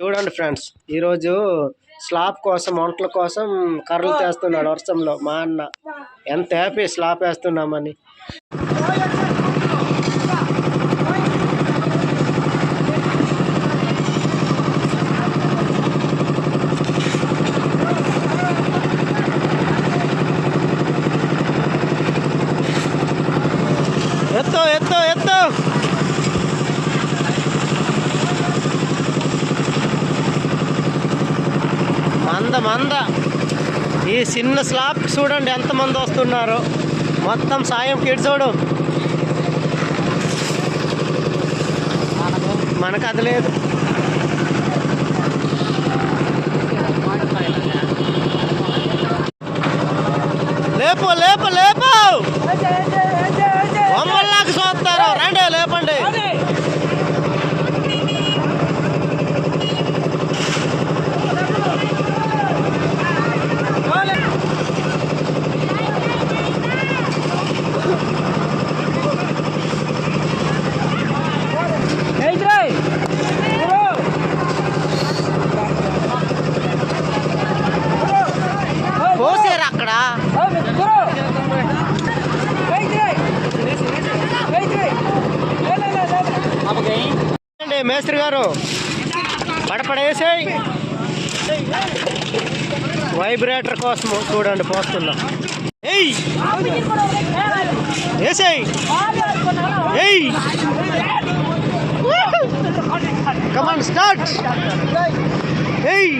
చూడండి ఫ్రెండ్స్ ఈరోజు స్లాబ్ కోసం వంటల కోసం కర్రలు తెస్తున్నాడు వర్షంలో మా అన్న. ఎంత హ్యాపీ స్లాబ్ వేస్తున్నామని. ఎత్తో ఎత్తో ఎత్తో. మంద మంద. ఈ చిన్న స్లాబ్ చూడండి ఎంతమంది వస్తున్నారు. మొత్తం సాయం కిడ్ చూడు. మనకు అది లేదు. లేపు లేపు లేపు. మేస్త్రి గారు పడపడేసేయ్ వైబ్రేటర్ కోసం చూడండి పోస్తున్నాం. ఏయ్! వేసేయ్ ఏయ్! కమాన్ స్టార్ట్ ఏయ్!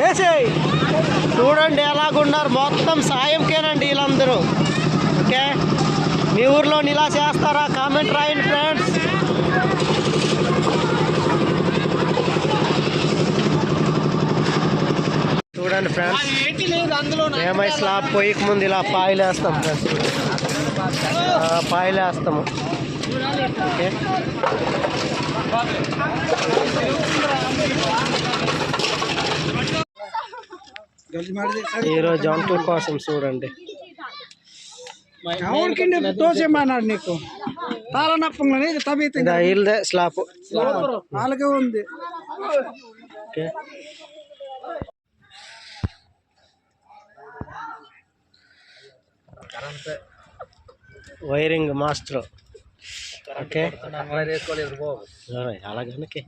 వేసేయ్ చూడండి ఎలాగున్నారు? మొత్తం సాయంకేనండి వీళ్ళందరూ. ఓకే? మీ ఊర్లో ఇలా చేస్తారా? కామెంట్ రాయండి ఫ్రెండ్స్. చూడండి ఫ్రెండ్స్ ఏమై స్లాబ్ పోయిక ముందు ఇలా పాయలు వేస్తాం ఫ్రెండ్స్ పాయలు వేస్తాము. ఓకే. ఈరోజు వంటల కోసం చూడండి. తోసేమన్నాడు నీకు? తాళనప్పంలోనే తబీత ఇది వీళ్ళదే స్లాబ్ అలాగే ఉంది. ఓకే. Wiring master okay. అలాగనకే